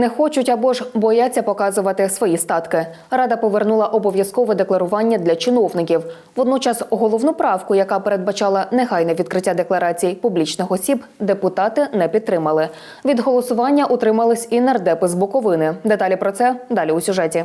не хочуть або ж бояться показувати свої статки. Рада повернула обов'язкове декларування для чиновників. Водночас головну правку, яка передбачала негайне відкриття декларацій публічних осіб, депутати не підтримали. Від голосування утримались і нардепи з Буковини. Деталі про це далі у сюжеті.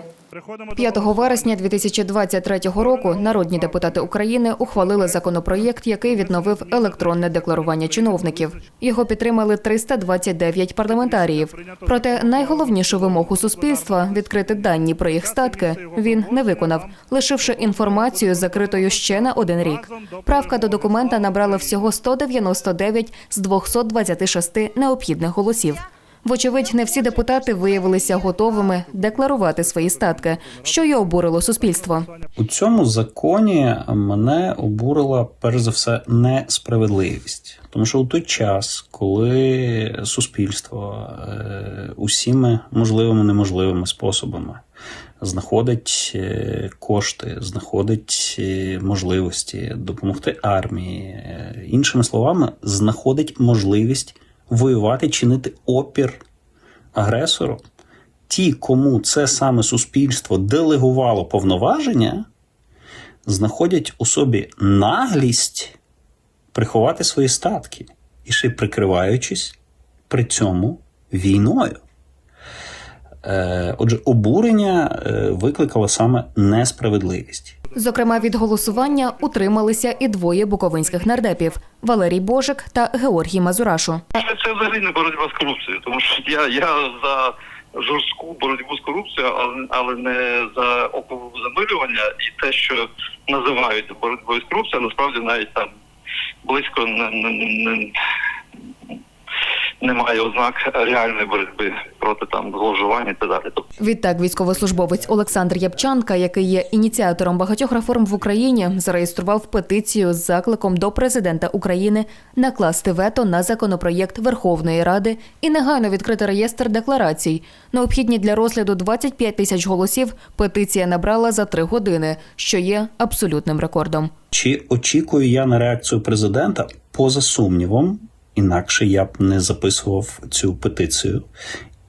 5 вересня 2023 року народні депутати України ухвалили законопроєкт, який відновив електронне декларування чиновників. Його підтримали 329 парламентаріїв. Проте найголовнішу вимогу суспільства відкрити дані про їх статки він не виконав, лишивши інформацію закритою ще на один рік. Правка до документа набрала всього 199 з 226 необхідних голосів. Вочевидь, не всі депутати виявилися готовими декларувати свої статки, що й обурило суспільство. У цьому законі мене обурила перш за все несправедливість, тому що у той час, коли суспільство е, усіми можливими неможливими способами знаходить е, кошти, знаходить е, можливості допомогти армії, іншими словами, знаходить можливість воювати, чинити опір агресору. Ті, кому це саме суспільство делегувало повноваження, знаходять у собі наглість приховати свої статки і ще прикриваючись при цьому війною. Е, Отже, обурення е, викликала саме несправедливість. Зокрема, від голосування утрималися і двоє буковинських нардепів Валерій Божик та Георгій Мазурашу. Це, взагалі не боротьба з корупцією, тому що я, я за жорстку боротьбу з корупцією, але, але не за оповзамилювання і те, що називають боротьбою з корупцією, насправді навіть там близько не, не, не, немає ознак реальної боротьби проти там зловживань і так далі. Тобто Відтак, військовослужбовець Олександр Ябчанка, який є ініціатором багатьох реформ в Україні, зареєстрував петицію з закликом до президента України накласти вето на законопроєкт Верховної Ради і негайно відкрити реєстр декларацій. Необхідні для розгляду 25 тисяч голосів. Петиція набрала за три години, що є абсолютним рекордом. Чи очікую я на реакцію президента? Поза сумнівом, інакше я б не записував цю петицію.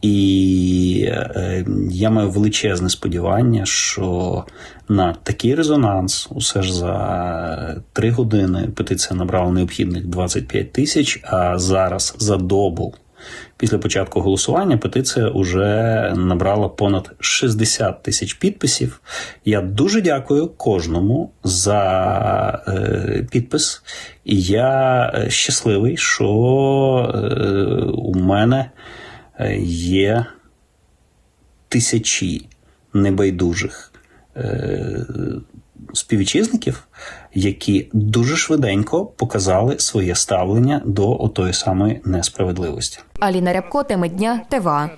І е, я маю величезне сподівання, що на такий резонанс, усе ж за три години петиція набрала необхідних 25 тисяч, а зараз за добу. Після початку голосування петиція вже набрала понад 60 тисяч підписів. Я дуже дякую кожному за е, підпис. І я е, щасливий, що е, у мене є тисячі небайдужих співвітчизників, які дуже швиденько показали своє ставлення до отої самої несправедливості. Аліна Рябко, теми дня, ТВА.